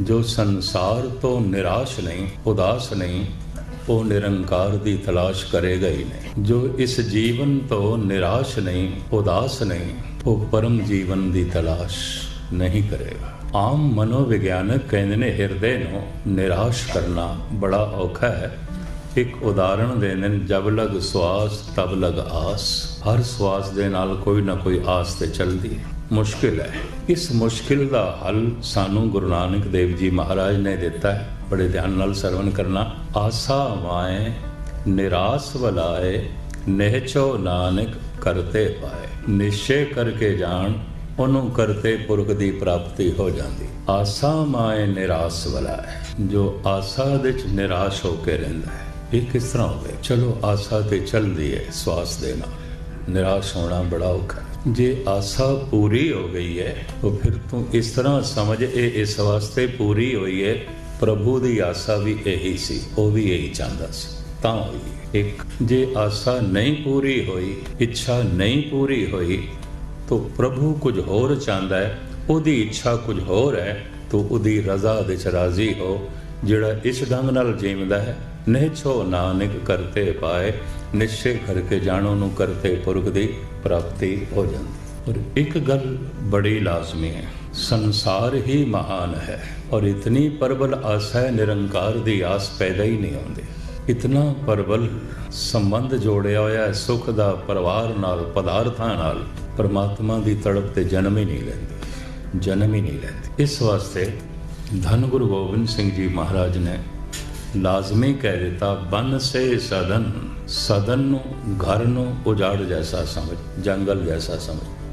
ਜੋ ਸੰਸਾਰ ਤੋਂ ਨਿਰਾਸ਼ ਨਹੀਂ, ਉਦਾਸ ਨਹੀਂ, ਉਹ ਨਿਰੰਕਾਰ ਦੀ ਤਲਾਸ਼ ਕਰੇਗਾ ਹੀ ਨਹੀਂ ਜੋ ਇਸ ਜੀਵਨ ਤੋਂ ਨਿਰਾਸ਼ ਨਹੀਂ, ਉਦਾਸ ਨਹੀਂ, ਉਹ ਪਰਮ ਜੀਵਨ ਦੀ ਤਲਾਸ਼ ਨਹੀਂ ਕਰੇਗਾ। ਆਮ ਮਨੋਵਿਗਿਆਨਕ ਕਹਿੰਦੇ ਨੇ, ਹਿਰਦੇ ਨੂੰ ਨਿਰਾਸ਼ ਕਰਨਾ ਬੜਾ ਔਖਾ ਹੈ। ਇੱਕ ਉਦਾਹਰਣ ਦੇਣੇ ਨੇ ਜਬ ਲਗ ਸਵਾਸ ਤਬ ਲਗ ਆਸ। ਹਰ ਸਵਾਸ ਦੇ ਨਾਲ ਕੋਈ ਨਾ ਕੋਈ ਆਸ ਤੇ ਚੱਲਦੀ ਹੈ। ਮੁਸ਼ਕਿਲ ਹੈ। ਇਸ ਮੁਸ਼ਕਿਲ ਦਾ ਹੱਲ ਸਾਨੂੰ ਗੁਰੂ ਨਾਨਕ ਦੇਵ ਜੀ ਮਹਾਰਾਜ ਨੇ ਦਿੱਤਾ ਹੈ। ਬੜੇ ਧਿਆਨ ਨਾਲ ਸਰਵਨ ਕਰਨਾ। ਆਸਾ ਮਾਏ, ਨਿਰਾਸ ਵਲਾਏ ਨਹਿਚੋ ਨਾਨਕ ਕਰਤੇ ਪਾਏ। ਨਿਸ਼ਚੈ ਕਰਕੇ ਜਾਣ, ਉਹਨੂੰ ਕਰਤੇ ਪੁਰਖ ਦੀ ਪ੍ਰਾਪਤੀ ਹੋ ਜਾਂਦੀ। ਆਸਾ ਮਾਏ ਨਿਰਾਸ ਵਲਾਏ। ਜੋ ਆਸਾ ਵਿੱਚ ਨਿਰਾਸ਼ ਹੋ ਕੇ ਰਹਿੰਦਾ ਹੈ। ਇਹ ਕਿਸ ਤਰ੍ਹਾਂ ਹੋਵੇ ਚਲੋ ਆਸਾ ਤੇ ਚੱਲਦੀ ਹੈ ਸਵਾਸ ਦੇ ਨਾਲ। ਨਿਰਾਸ਼ ਹੋਣਾ ਬੜਾ ਔਖਾ ਜੇ ਆਸਾ ਪੂਰੀ ਹੋ ਗਈ ਹੈ, ਉਹ ਫਿਰ ਤੂੰ ਇਸ ਤਰ੍ਹਾਂ ਸਮਝ, ਇਹ ਇਸ ਵਾਸਤੇ ਪੂਰੀ ਹੋਈ ਹੈ, ਪ੍ਰਭੂ ਦੀ ਆਸਾ ਵੀ ਇਹੀ ਸੀ, ਉਹ ਵੀ ਇਹੀ ਚਾਹੁੰਦਾ ਸੀ। ਤਾਂ ਹੋਈ ਇੱਕ, ਜੇ ਆਸਾ ਨਹੀਂ ਪੂਰੀ ਹੋਈ, ਇੱਛਾ ਨਹੀਂ ਪੂਰੀ ਹੋਈ, ਤਾਂ ਪ੍ਰਭੂ ਕੁਝ ਹੋਰ ਚਾਹੁੰਦਾ ਹੈ, ਉਹਦੀ ਇੱਛਾ ਕੁਝ ਹੋਰ ਹੈ, ਤਾਂ ਉਹਦੀ ਰਜ਼ਾ ਦੇ ਚ ਰਾਜ਼ੀ ਹੋ, ਜਿਹੜਾ ਇਸ ਢੰਗ ਨਾਲ ਜੀਵਦਾ ਹੈ ਨਿਹਚੋ ਨਾਨਕ ਕਰਤੇ ਪਾਏ, ਨਿਸ਼ਚੈ ਕਰਕੇ ਜਾਣੋ ਨੂੰ ਕਰਤੇ ਪੁਰਖ ਦੀ ਪ੍ਰਾਪਤੀ ਹੋ ਜਾਂਦੀ। ਔਰ ਇੱਕ ਗੱਲ ਬੜੀ ਲਾਜ਼ਮੀ ਹੈ, ਸੰਸਾਰ ਹੀ ਮਹਾਨ ਹੈ, ਔਰ ਇਤਨੀ ਪਰਬਲ ਆਸਾ ਹੈ ਨਿਰੰਕਾਰ ਦੀ ਆਸ ਪੈਦਾ ਹੀ ਨਹੀਂ ਹੁੰਦੀ। ਇਤਨਾ ਪਰਬਲ ਸੰਬੰਧ ਜੋੜਿਆ ਹੋਇਆ ਹੈ, ਸੁਖ ਦਾ ਪਰਿਵਾਰ ਨਾਲ, ਪਦਾਰਥਾਂ ਨਾਲ, ਪਰਮਾਤਮਾ ਦੀ ਤੜਪ ਤੇ ਜਨਮ ਹੀ ਨਹੀਂ ਲੈਂਦੀ, ਜਨਮ ਹੀ ਨਹੀਂ ਲੈਂਦੀ। ਇਸ ਵਾਸਤੇ ਧੰਨ ਗੁਰੂ ਗੋਬਿੰਦ ਸਿੰਘ ਜੀ ਮਹਾਰਾਜ ਨੇ ਲਾਜ਼ਮੀ ਕਹਿ ਦਿੱਤਾ, ਬਨ ਸੇ ਸਦਨ ਸਦਨ ਨੂੰ ਘਰ ਨੂੰ ਉਜਾੜ ਜੈਸਾ ਸਮਝ, ਜੰਗਲ ਜੈਸਾ ਸਮਝ।